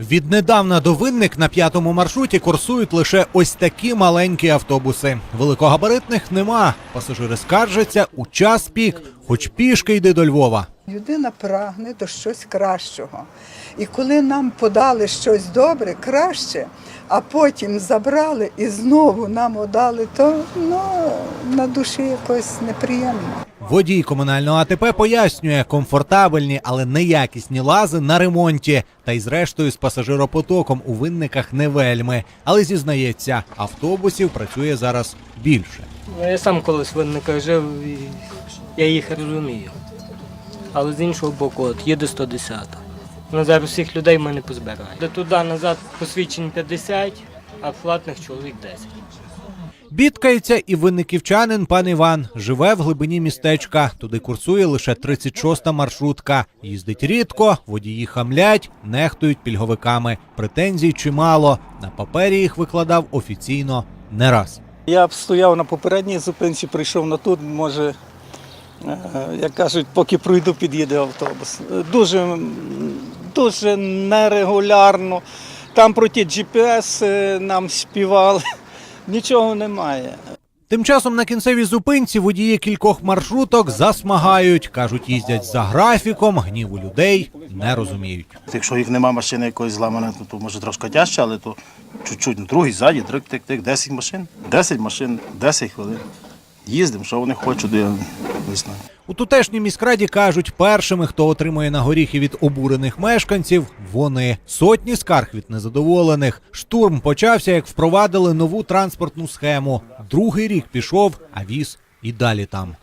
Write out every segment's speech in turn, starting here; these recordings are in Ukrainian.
Віднедавна до винник на п'ятому маршруті курсують лише ось такі маленькі автобуси. Великогабаритних нема. Пасажири скаржаться у час пік, хоч пішки йди до Львова. Людина прагне до щось кращого. І коли нам подали щось добре, краще, а потім забрали і знову нам одали, то ну, на душі якось неприємно. Водій комунального АТП пояснює, комфортабельні, але неякісні лази на ремонті. Та й зрештою з пасажиропотоком у винниках не вельми. Але зізнається, автобусів працює зараз більше. Ну, Я сам колись в винниках жив, і я їх розумію. Але з іншого боку, от їде 110. На зараз всіх людей ми не позбирає. Де туди назад посвідчень 50, а платних чоловік 10. Бідкається і винниківчанин пан Іван. Живе в глибині містечка. Туди курсує лише 36-та маршрутка. Їздить рідко, водії хамлять, нехтують пільговиками. Претензій чимало. На папері їх викладав офіційно не раз. Я б стояв на попередній зупинці, прийшов на тут, може, е, як кажуть, поки пройду, під'їде автобус. Дуже, дуже нерегулярно. Там про ті GPS е, нам співали. Нічого немає. Тим часом на кінцевій зупинці водії кількох маршруток засмагають. кажуть, їздять за графіком, гніву людей не розуміють. Якщо їх нема машини якоїсь зламаної, то, то може трошки тяжче, але то чуть-чуть. Ну, другий ззаді, трик тик тик 10 машин. 10 машин, 10 хвилин. Їздимо, що вони хочуть, я не знаю. У тутешній міськраді кажуть, першими, хто отримує на горіхи від обурених мешканців, вони сотні скарг від незадоволених. Штурм почався, як впровадили нову транспортну схему. Другий рік пішов, а віз і далі там.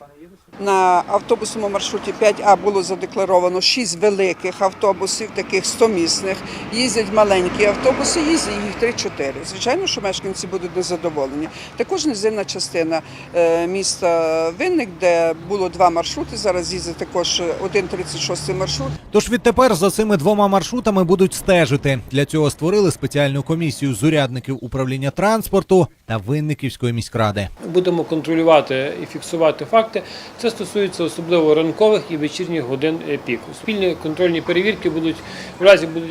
На автобусному маршруті 5А було задекларовано 6 великих автобусів, таких 100-місних. Їздять маленькі автобуси, їздять їх 3-4. Звичайно, що мешканці будуть незадоволені. Також низинна частина е, міста Винник, де було два маршрути. Зараз їздить також один 36 маршрут. Тож відтепер за цими двома маршрутами будуть стежити. Для цього створили спеціальну комісію з урядників управління транспорту та Винниківської міськради. Будемо контролювати і фіксувати факти. Це стосується особливо ранкових і вечірніх годин е, піку. Спільні контрольні перевірки будуть в разі будуть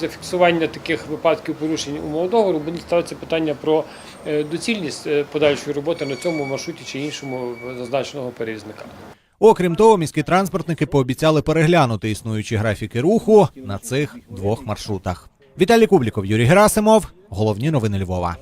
зафіксування таких випадків порушень умов договору. Буде ставитися питання про е, доцільність е, подальшої роботи на цьому маршруті чи іншому зазначеного перевізника. Окрім того, міські транспортники пообіцяли переглянути існуючі графіки руху на цих двох маршрутах. Віталій Кубліков, Юрій Герасимов. Головні новини Львова.